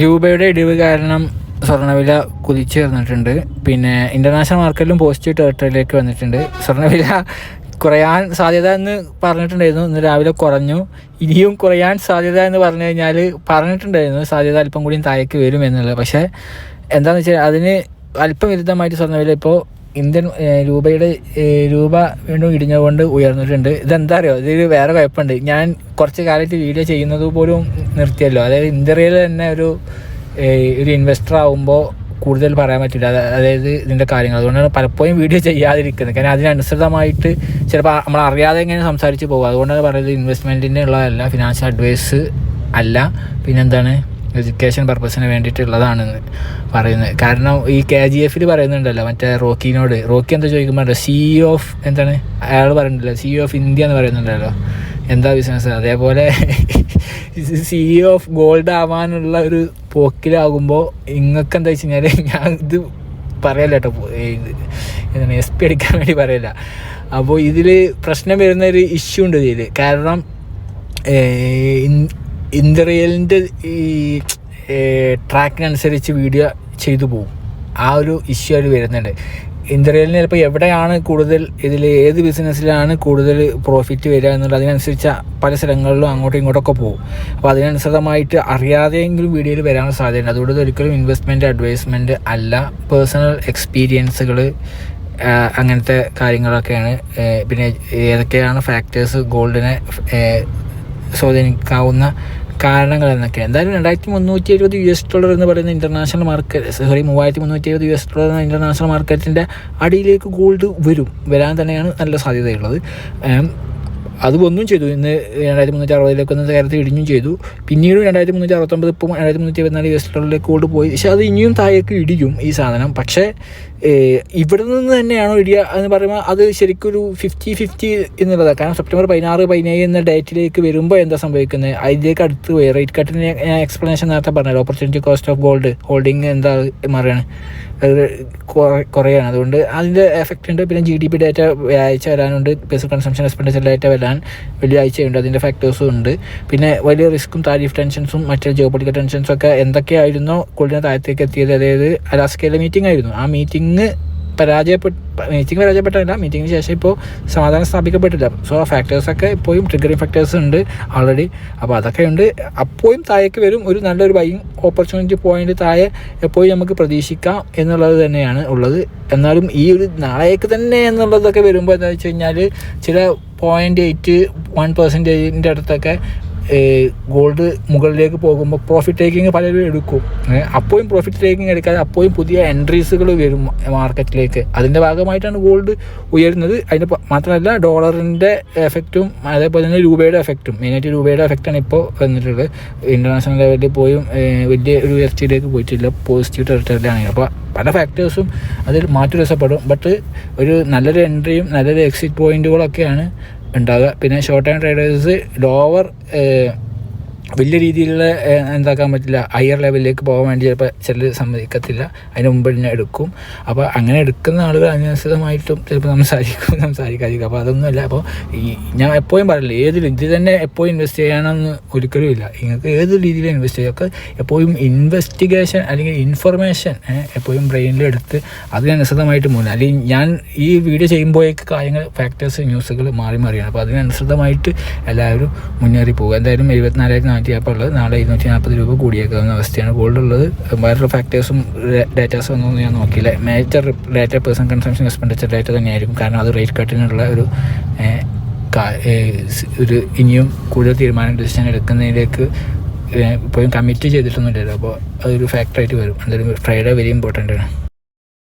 രൂപയുടെ ഇടിവ് കാരണം സ്വർണവില കുതിച്ചു വന്നിട്ടുണ്ട്. പിന്നെ ഇന്റർനാഷണൽ മാർക്കറ്റിലും പോസിറ്റീവ് ടെറിട്ടറിയിലേക്ക് വന്നിട്ടുണ്ട്. സ്വർണവില കുറയാൻ സാധ്യത എന്ന് പറഞ്ഞിട്ടുണ്ടായിരുന്നു. ഇന്ന് രാവിലെ കുറഞ്ഞു. ഇനിയും കുറയാൻ സാധ്യത എന്ന് പറഞ്ഞു കഴിഞ്ഞാൽ പറഞ്ഞിട്ടുണ്ടായിരുന്നു. സാധ്യത അല്പം കൂടി താഴേക്ക് വരും എന്നുള്ളത്. പക്ഷേ എന്താണെന്ന് വെച്ചാൽ അതിന് അല്പം വിരുദ്ധമായിട്ട് സ്വർണവില ഇപ്പോൾ ഇന്ത്യൻ രൂപയുടെ രൂപ വീണ്ടും ഇടിഞ്ഞുകൊണ്ട് ഉയർന്നിട്ടുണ്ട്. ഇതെന്താ അറിയോ? ഇതിൽ വേറെ കുഴപ്പമുണ്ട്. ഞാൻ കുറച്ച് കാലത്ത് വീഡിയോ ചെയ്യുന്നത് പോലും നിർത്തിയല്ലോ. അതായത് ഇന്ത്യയിൽ തന്നെ ഒരു ഒരു ഇൻവെസ്റ്റർ ആകുമ്പോൾ കൂടുതൽ പറയാൻ പറ്റില്ല. അതായത് ഇതിന്റെ കാര്യങ്ങൾ. അതുകൊണ്ടാണ് പലപ്പോഴും വീഡിയോ ചെയ്യാതിരിക്കുന്നത്. കാരണം അതിനനുസൃതമായിട്ട് ചിലപ്പോൾ നമ്മൾ അറിയാതെ ഇങ്ങനെ സംസാരിച്ച് പോകും. അതുകൊണ്ടാണ് പറയുന്നത് ഇൻവെസ്റ്റ്മെന്റിന് ഉള്ളതല്ല ഫിനാൻഷ്യൽ അഡ്വൈസ് അല്ല. പിന്നെന്താണ്? എഡ്യൂക്കേഷൻ പർപ്പസിന് വേണ്ടിയിട്ടുള്ളതാണെന്ന് പറയുന്നത്. കാരണം ഈ കെ ജി എഫിൽ പറയുന്നുണ്ടല്ലോ മറ്റേ റോക്കിനോട്. റോക്കി എന്താ ചോദിക്കുമ്പോൾ സി ഓഫ് എന്താണ്? അയാൾ പറയുന്നുണ്ടല്ലോ. സി ഓഫ് ഇന്ത്യ എന്ന് പറയുന്നുണ്ടല്ലോ. എന്താ ബിസിനസ്? അതേപോലെ സി ഓഫ് ഗോൾഡ് ആവാനുള്ള ഒരു പോക്കിലാകുമ്പോൾ നിങ്ങൾക്ക് എന്താ വെച്ച് കഴിഞ്ഞാൽ ഞാൻ ഇത് പറയല്ല കേട്ടോ എന്താണ് എസ് പി അടിക്കാൻ വേണ്ടി പറയല്ല. അപ്പോൾ ഇതിൽ പ്രശ്നം വരുന്ന ഒരു ഇഷ്യൂ ഉണ്ട് ഇതിൽ കാരണം ഇന്ദ്രിയലിന്റെ ഈ ട്രാക്കിനനുസരിച്ച് വീഡിയോ ചെയ്തു പോകും. ആ ഒരു ഇഷ്യൂ അതിൽ വരുന്നുണ്ട്. ഇന്ത്യറിയലിന് ചിലപ്പോൾ എവിടെയാണ് കൂടുതൽ ഇതിൽ ഏത് ബിസിനസ്സിലാണ് കൂടുതൽ പ്രോഫിറ്റ് വരിക എന്നുള്ളത് അതിനനുസരിച്ച് പല സ്ഥലങ്ങളിലും അങ്ങോട്ടും ഇങ്ങോട്ടൊക്കെ പോകും. അപ്പോൾ അതിനനുസൃതമായിട്ട് അറിയാതെയെങ്കിലും വീഡിയോയിൽ വരാനുള്ള സാധ്യതയുണ്ട്. അതുകൊണ്ട് ഒരിക്കലും ഇൻവെസ്റ്റ്മെന്റ് അഡ്വൈസ്മെന്റ് അല്ല പേഴ്സണൽ എക്സ്പീരിയൻസുകൾ അങ്ങനത്തെ കാര്യങ്ങളൊക്കെയാണ് പിന്നെ ഏതൊക്കെയാണ് ഫാക്ടേഴ്സ് ഗോൾഡിനെ സ്വാധീനിക്കാവുന്ന കാരണങ്ങൾ എന്നൊക്കെ എന്തായാലും രണ്ടായിരത്തി മുന്നൂറ്റി എഴുപത് യു എസ് ഡോളർ എന്ന് പറയുന്ന ഇന്റർനാഷണൽ മാർക്കറ്റ് സോറി മൂവായിരത്തി മുന്നൂറ്റി എഴുപത് യു എസ് ഡോളർ എന്ന ഇന്റർനാഷണൽ മാർക്കറ്റിന്റെ അടിയിലേക്ക് ഗോൾഡ് വരും. വരാൻ തന്നെയാണ് നല്ല സാധ്യതയുള്ളത്. അത് ഒന്നും ചെയ്തു. ഇന്ന് രണ്ടായിരത്തി മുന്നൂറ്റി അറുപതിലേക്ക് ഒന്ന് നേരത്തെ ഇടിഞ്ഞും ചെയ്തു. പിന്നീട് രണ്ടായിരത്തി മുന്നൂറ്റി അറുപത്തൊമ്പത് ഇപ്പം രണ്ടായിരത്തി മുന്നൂറ്റി ഇരുപത്തിനാല് എസ് ഡോളറിലേക്ക് കൊണ്ട് പോയി. പക്ഷെ അത് ഇനിയും താഴേക്ക് ഇടിയും ഈ സാധനം. പക്ഷേ ഇവിടെ നിന്ന് തന്നെയാണോ ഇടിയ എന്ന് പറയുമ്പോൾ അത് ശരിക്കും ഒരു ഫിഫ്റ്റി ഫിഫ്റ്റി എന്നുള്ളതാണ്. കാരണം സെപ്റ്റംബർ പതിനാറ് പതിനേഴ് എന്ന ഡേറ്റിലേക്ക് വരുമ്പോൾ എന്താ സംഭവിക്കുന്നത്? അതിലേക്ക് അടുത്ത് പോയി. റേറ്റ് കട്ടിന് ഞാൻ എക്സ്പ്ലനേഷൻ നേരത്തെ പറഞ്ഞല്ലോ. Opportunity cost of gold holding എന്താ മറിയാണ് കുറയാണ്. അതുകൊണ്ട് അതിന്റെ എഫക്റ്റ് ഉണ്ട്. പിന്നെ ജി ഡി പി ഡാറ്റ വ്യാഴ്ച വരാനുണ്ട്. ബേസിക് കൺസംഷൻ എക്സ്പെൻഡിച്ചർ ഡാറ്റ വരാൻ വെള്ളിയാഴ്ചയുണ്ട്. അതിന്റെ ഫാക്ടേഴ്സും ഉണ്ട്. പിന്നെ വലിയ റിസ്ക്കും താരിഫ് ടെൻഷൻസും മറ്റേ ജിയോപൊളിറ്റിക്കൽ ടെൻഷൻസും ഒക്കെ എന്തൊക്കെയായിരുന്നോ കൂടുതൽ താഴത്തേക്ക് എത്തിയത്. അതായത് അലാസ്കയിലെ മീറ്റിംഗ് ആയിരുന്നു. ആ മീറ്റിംഗ് പരാജയപ്പെട്ട് മീറ്റിംഗ് പരാജയപ്പെട്ടല്ല മീറ്റിംഗിന് ശേഷം ഇപ്പോൾ സമാധാനം സ്ഥാപിക്കപ്പെട്ടില്ല. സോ ആ ഫാക്ടേഴ്സൊക്കെ ഇപ്പോഴും ട്രിഗറിങ് ഫാക്ടേഴ്സ് ഉണ്ട് ആൾറെഡി അപ്പോൾ അതൊക്കെ ഉണ്ട്. അപ്പോഴും താഴേക്ക് വരും. ഒരു നല്ലൊരു ബൈങ് ഓപ്പർച്യൂണിറ്റി പോയിന്റ് താഴെ എപ്പോഴും നമുക്ക് പ്രതീക്ഷിക്കാം എന്നുള്ളത് തന്നെയാണ് ഉള്ളത്. എന്നാലും ഈ ഒരു നാളേക്ക് തന്നെ എന്നുള്ളതൊക്കെ വരുമ്പോൾ എന്താ വെച്ച് കഴിഞ്ഞാൽ ചില പോയിന്റ് എയ്റ്റ് വൺ പെർസെന്റേജിന്റെ അടുത്തൊക്കെ ഗോൾഡ് മുകളിലേക്ക് പോകുമ്പോൾ പ്രോഫിറ്റ് ടേക്കിങ് പലരും എടുക്കും. അപ്പോഴും പ്രോഫിറ്റ് ടേക്കിങ് എടുക്കാതെ അപ്പോഴും പുതിയ എൻട്രീസുകൾ വരും മാർക്കറ്റിലേക്ക് അതിന്റെ ഭാഗമായിട്ടാണ് ഗോൾഡ് ഉയരുന്നത്. അതിന് മാത്രമല്ല ഡോളറിന്റെ എഫക്റ്റും അതേപോലെ തന്നെ രൂപയുടെ എഫക്റ്റും മെയിനായിട്ട് രൂപയുടെ എഫക്റ്റാണ് ഇപ്പോൾ വന്നിട്ടുള്ളത്. ഇന്റർനാഷണൽ ലെവലിൽ പോയും വലിയ ഒരു ഉയർച്ചയിലേക്ക് പോയിട്ടില്ല. പോസിറ്റീവ് ടെറിട്ടറിയിലാണ് അപ്പോൾ പല ഫാക്ടേഴ്സും അതിൽ മാറ്റി രസപ്പെടും. ബട്ട് ഒരു നല്ലൊരു എൻട്രിയും നല്ലൊരു എക്സിറ്റ് പോയിന്റുകളൊക്കെയാണ് ഉണ്ടാവുക. പിന്നെ ഷോർട്ട് ടൈം ട്രേഡേഴ്സ് ലോവർ വലിയ രീതിയിലുള്ള എന്താക്കാൻ പറ്റില്ല ഹയർ ലെവലിലേക്ക് പോകാൻ വേണ്ടി ചിലപ്പോൾ ചിലർ സമ്മതിക്കത്തില്ല. അതിന് മുമ്പ് തന്നെ എടുക്കും. അപ്പോൾ അങ്ങനെ എടുക്കുന്ന ആളുകൾ അനുസൃതമായിട്ടും ചിലപ്പോൾ സംസാരിക്കും സംസാരിക്കാതിരിക്കും. അപ്പോൾ അതൊന്നുമല്ല അപ്പോൾ ഈ ഞാൻ എപ്പോഴും പറയില്ല ഏത് ഇത് തന്നെ എപ്പോഴും ഇൻവെസ്റ്റ് ചെയ്യണമെന്ന് ഒരിക്കലും ഇല്ല. നിങ്ങൾക്ക് ഏത് രീതിയിൽ ഇൻവെസ്റ്റ് ചെയ്യുക എപ്പോഴും ഇൻവെസ്റ്റിഗേഷൻ അല്ലെങ്കിൽ ഇൻഫർമേഷൻ എപ്പോഴും ബ്രെയിനിലെടുത്ത് അതിനനുസൃതമായിട്ട് മൂന്ന് അല്ലെങ്കിൽ ഞാൻ ഈ വീഡിയോ ചെയ്യുമ്പോഴേക്ക് കാര്യങ്ങൾ ഫാക്ടേഴ്സ് ന്യൂസുകൾ മാറി മാറിയാണ്. അപ്പോൾ അതിനനുസൃതമായിട്ട് എല്ലാവരും മുന്നേറി പോകുക. എന്തായാലും എഴുപത്തിനാലായിരത്തി നാനൂറ്റി നാൽപ്പത് ഉള്ളത്. നാളെ ഇരുന്നൂറ്റി നാൽപ്പത് രൂപ കൂടിയേക്കാവുന്ന അവസ്ഥയാണ്. ഗോൾഡ് ഉള്ളത്. വേറെ ഫാക്ടേഴ്സും ഡേറ്റാസും ഒന്നും ഞാൻ നോക്കിയില്ല. Major data person consumption expenditure data തന്നെയായിരിക്കും. കാരണം അത് റേറ്റ് കട്ടിനുള്ള ഒരു ഒരു ഇനിയും കൂടുതൽ തീരുമാനം ഡിസിഷൻ എടുക്കുന്നതിലേക്ക് ഇപ്പോഴും കമ്മിറ്റ് ചെയ്തിട്ടൊന്നുമില്ലല്ലോ. അപ്പോൾ അതൊരു ഫാക്ടറായിട്ട് വരും. എന്തായാലും ഫ്രൈഡേ വെരി ഇമ്പോർട്ടന്റ് ആണ്.